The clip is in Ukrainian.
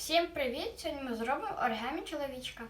Всім привіт! Сьогодні ми зробимо оригамі чоловічка.